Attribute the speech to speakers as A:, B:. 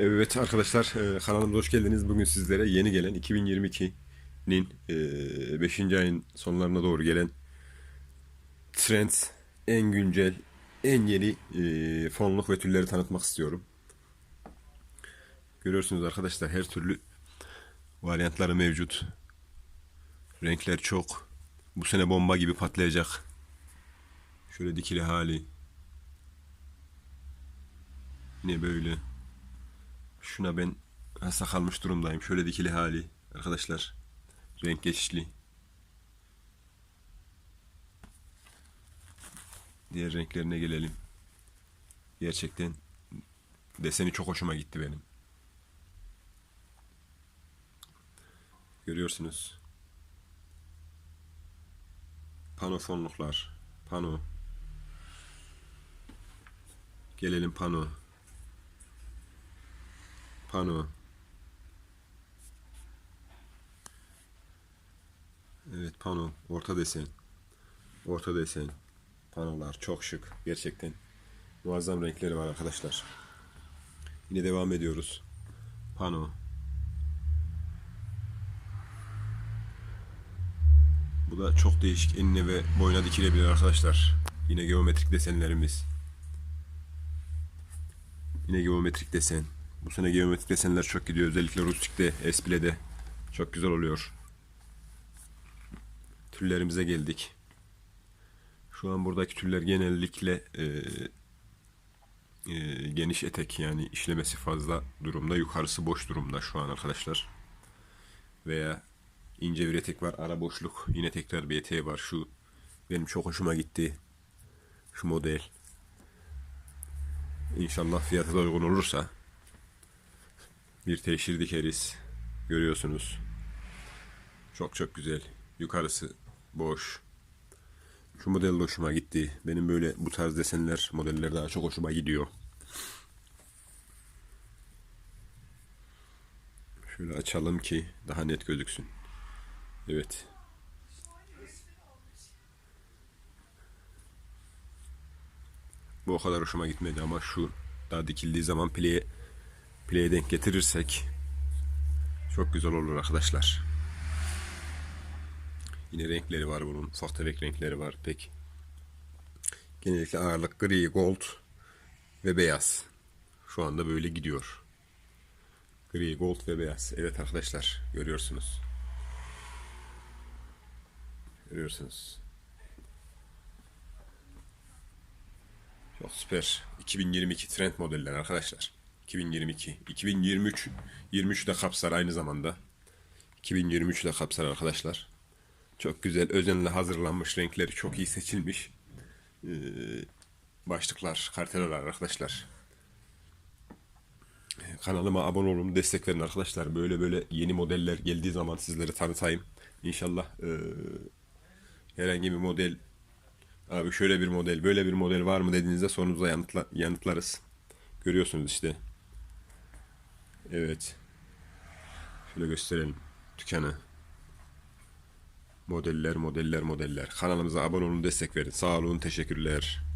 A: Evet arkadaşlar e, kanalımıza hoş geldiniz. Bugün sizlere yeni gelen 2022'nin 5. ayın sonlarına doğru gelen trend, en güncel, en yeni e, fonluk ve türleri tanıtmak istiyorum. Görüyorsunuz arkadaşlar her türlü varyantları mevcut. Renkler çok. Bu sene bomba gibi patlayacak. Şöyle dikili hali. Ne böyle. Şuna ben hasta kalmış durumdayım. Şöyle dikili hali arkadaşlar. Renk geçişli. Diğer renklerine gelelim. Gerçekten deseni çok hoşuma gitti benim. Görüyorsunuz. Pano fonluklar. Pano. Gelelim pano. Pano. Evet pano. Orta desen. Orta desen. Panolar çok şık. Gerçekten. Muazzam renkleri var arkadaşlar. Yine devam ediyoruz. Pano. Bu da çok değişik enine ve boyuna dikilebilir arkadaşlar. Yine geometrik desenlerimiz. Yine geometrik desen. Bu sene geometrik desenler çok gidiyor. Özellikle rustikte, esplede çok güzel oluyor. Türlerimize geldik. Şu an buradaki türler genellikle e, e, geniş etek yani işlemesi fazla durumda. Yukarısı boş durumda şu an arkadaşlar. Veya ince bir etek var. Ara boşluk. Yine tekrar bir eteği var. Şu benim çok hoşuma gitti. Şu model. İnşallah fiyatı da uygun olursa bir teşhir dikeriz. Görüyorsunuz. Çok çok güzel. Yukarısı boş. Şu model de hoşuma gitti. Benim böyle bu tarz desenler, modeller daha çok hoşuma gidiyor. Şöyle açalım ki daha net gözüksün. Evet. Bu o kadar hoşuma gitmedi ama şu daha dikildiği zaman play'e play'e denk getirirsek çok güzel olur arkadaşlar. Yine renkleri var bunun. Ufak tefek renkleri var pek. Genellikle ağırlık gri, gold ve beyaz. Şu anda böyle gidiyor. Gri, gold ve beyaz. Evet arkadaşlar görüyorsunuz. Görüyorsunuz. Çok süper. 2022 trend modeller arkadaşlar. 2022. 2023 23 de kapsar aynı zamanda. 2023 de kapsar arkadaşlar. Çok güzel özenle hazırlanmış renkleri çok iyi seçilmiş. Ee, başlıklar, karteler arkadaşlar. Ee, Kanalıma abone olun, destek verin arkadaşlar. Böyle böyle yeni modeller geldiği zaman sizlere tanıtayım. İnşallah ee, herhangi bir model Abi şöyle bir model, böyle bir model var mı dediğinizde sorunuza yanıtla, yanıtlarız. Görüyorsunuz işte. Evet. Şöyle gösterelim dükkanı. Modeller, modeller, modeller. Kanalımıza abone olun, destek verin. Sağ olun, teşekkürler.